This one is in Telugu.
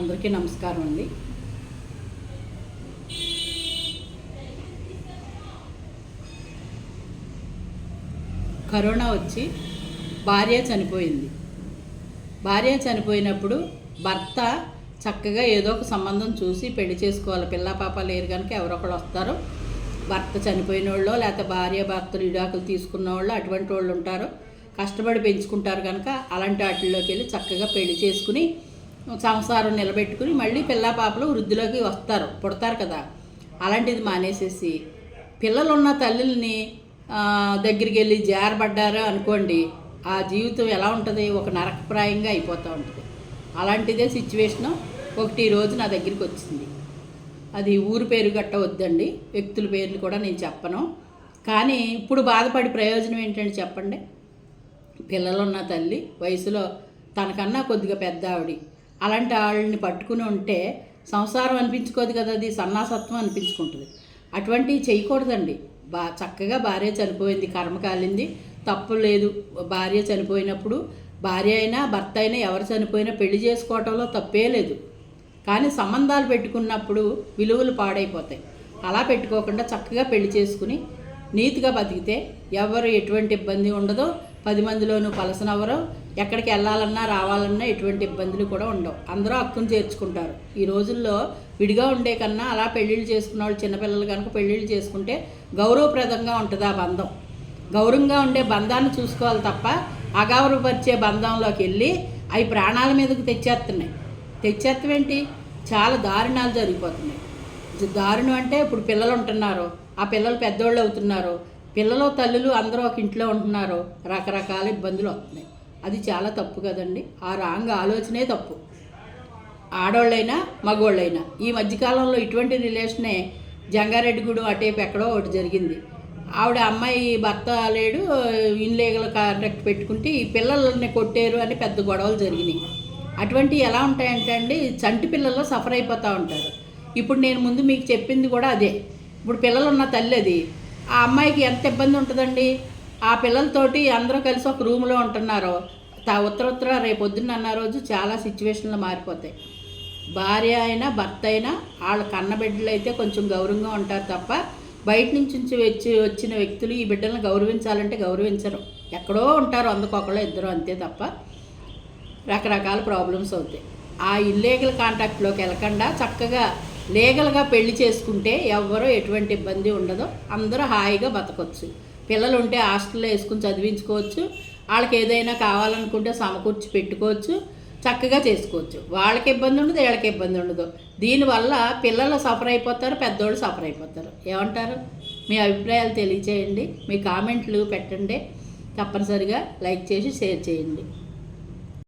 అందరికీ నమస్కారం అండి. కరోనా వచ్చి భార్య చనిపోయింది. భార్య చనిపోయినప్పుడు భర్త చక్కగా ఏదో ఒక సంబంధం చూసి పెళ్ళి చేసుకోవాలి. పిల్ల పాప లేరు కనుక ఎవరొకరు వస్తారు. భర్త చనిపోయిన వాళ్ళు లేకపోతే భార్య భర్తలు విడాకులు తీసుకున్న వాళ్ళు అటువంటి వాళ్ళు ఉంటారు. కష్టపడి పెంచుకుంటారు కనుక అలాంటి వాటిల్లోకి వెళ్ళి చక్కగా పెళ్ళి చేసుకుని సంసారం నిలబెట్టుకుని మళ్ళీ పిల్ల పాపలు వృద్ధిలోకి వస్తారు పుడతారు కదా. అలాంటిది మానేసేసి పిల్లలున్న తల్లుల్ని దగ్గరికి వెళ్ళి జారబడ్డారు అనుకోండి ఆ జీవితం ఎలా ఉంటుంది? ఒక నరకప్రాయంగా అయిపోతూ ఉంటుంది. అలాంటిదే సిచ్యువేషను ఒకటి ఈ రోజు నా దగ్గరికి వచ్చింది. అది ఊరు పేరు గట్ట వద్దండి వ్యక్తుల పేర్లు కూడా నేను చెప్పను. కానీ ఇప్పుడు బాధపడి ప్రయోజనం ఏంటంటే చెప్పండి? పిల్లలున్న తల్లి వయసులో తనకన్నా కొద్దిగా పెద్ద ఆవిడ అలాంటి వాళ్ళని పట్టుకుని ఉంటే సంసారం అనిపించుకోదు కదా అది సన్నాసత్వం అనిపించుకుంటుంది. అటువంటివి చేయకూడదండి. బా చక్కగా భార్య చనిపోయింది కర్మ కాలింది తప్పు లేదు. భార్య చనిపోయినప్పుడు భార్య అయినా భర్త అయినా ఎవరు చనిపోయినా పెళ్ళి చేసుకోవటంలో తప్పే లేదు. కానీ సంబంధాలు పెట్టుకున్నప్పుడు విలువలు పాడైపోతాయి. అలా పెట్టుకోకుండా చక్కగా పెళ్ళి చేసుకుని నీతిగా బతికితే ఎవరు ఎటువంటి ఇబ్బంది ఉండదో పది మందిలోనూ పలసనవరో ఎక్కడికి వెళ్ళాలన్నా రావాలన్నా ఎటువంటి ఇబ్బందులు కూడా ఉండవు. అందరూ హక్కును చేర్చుకుంటారు ఈ రోజుల్లో విడిగా ఉండే కన్నా అలా పెళ్ళిళ్ళు చేసుకున్న వాళ్ళు చిన్నపిల్లలు కనుక పెళ్ళిళ్ళు చేసుకుంటే గౌరవప్రదంగా ఉంటుంది ఆ బంధం. గౌరవంగా ఉండే బంధాన్ని చూసుకోవాలి తప్ప అగౌరవపరిచే బంధంలోకి వెళ్ళి అవి ప్రాణాల మీదకి తెచ్చేస్తున్నాయి. తెచ్చేత్తమేంటి చాలా దారుణాలు జరిగిపోతున్నాయి. దారుణం అంటే ఇప్పుడు పిల్లలు ఉంటున్నారు. ఆ పిల్లలు పెద్దోళ్ళు అవుతున్నారు. పిల్లలు తల్లులు అందరూ ఒక ఇంట్లో ఉంటున్నారు. రకరకాల ఇబ్బందులు వస్తున్నాయి. అది చాలా తప్పు కదండి. ఆ రాంగ్ ఆలోచనే తప్పు. ఆడోళ్ళైనా మగోళ్ళైనా. ఈ మధ్యకాలంలో ఇటువంటి రిలేషనే జంగారెడ్డిగూడెం అటేపు ఎక్కడో ఒకటి జరిగింది. ఆవిడ అమ్మాయి భర్త లేడు. ఇన్లీగల్ కాంట్రాక్ట్ పెట్టుకుంటే ఈ పిల్లల్ని కొట్టారు అని పెద్ద గొడవలు జరిగినాయి. అటువంటివి ఎలా ఉంటాయంటే అండి చంటి పిల్లలు సఫర్ అయిపోతూ ఉంటారు. ఇప్పుడు నేను ముందు మీకు చెప్పింది కూడా అదే. ఇప్పుడు పిల్లలు ఉన్న తల్లి అది. ఆ అమ్మాయికి ఎంత ఇబ్బంది ఉంటుందండి? ఆ పిల్లలతోటి అందరూ కలిసి ఒక రూమ్లో ఉంటున్నారు. తా ఉత్తర ఉత్తర రేపు పొద్దున్న అన్న రోజు చాలా సిచ్యువేషన్లు మారిపోతాయి. భార్య అయినా భర్త అయినా వాళ్ళ కన్న బిడ్డలు అయితే కొంచెం గౌరవంగా ఉంటారు తప్ప బయట నుంచి నుంచి వచ్చి వచ్చిన వ్యక్తులు ఈ బిడ్డలను గౌరవించాలంటే గౌరవించరు. ఎక్కడో ఉంటారు అందుకొకళ్ళు ఇద్దరు అంతే తప్ప రకరకాల ప్రాబ్లమ్స్ అవుతాయి. ఆ ఇల్లీగల్ కాంటాక్ట్లోకి వెళ్ళకుండా చక్కగా లీగల్గా పెళ్ళి చేసుకుంటే ఎవ్వరూ ఎటువంటి ఇబ్బంది ఉండదు. అందరూ హాయిగా బతకొచ్చు. పిల్లలు ఉంటే హాస్టల్లో వేసుకుని చదివించుకోవచ్చు. వాళ్ళకి ఏదైనా కావాలనుకుంటే సమకూర్చి పెట్టుకోవచ్చు. చక్కగా చేసుకోవచ్చు. వాళ్ళకి ఇబ్బంది ఉండదు వీళ్ళకి ఇబ్బంది ఉండదు. దీనివల్ల పిల్లలు సఫర్ అయిపోతారు పెద్దోళ్ళు సఫర్ అయిపోతారు. ఏమంటారు? మీ అభిప్రాయాలు తెలియచేయండి. మీ కామెంట్లు పెట్టండి. తప్పనిసరిగా లైక్ చేసి షేర్ చేయండి.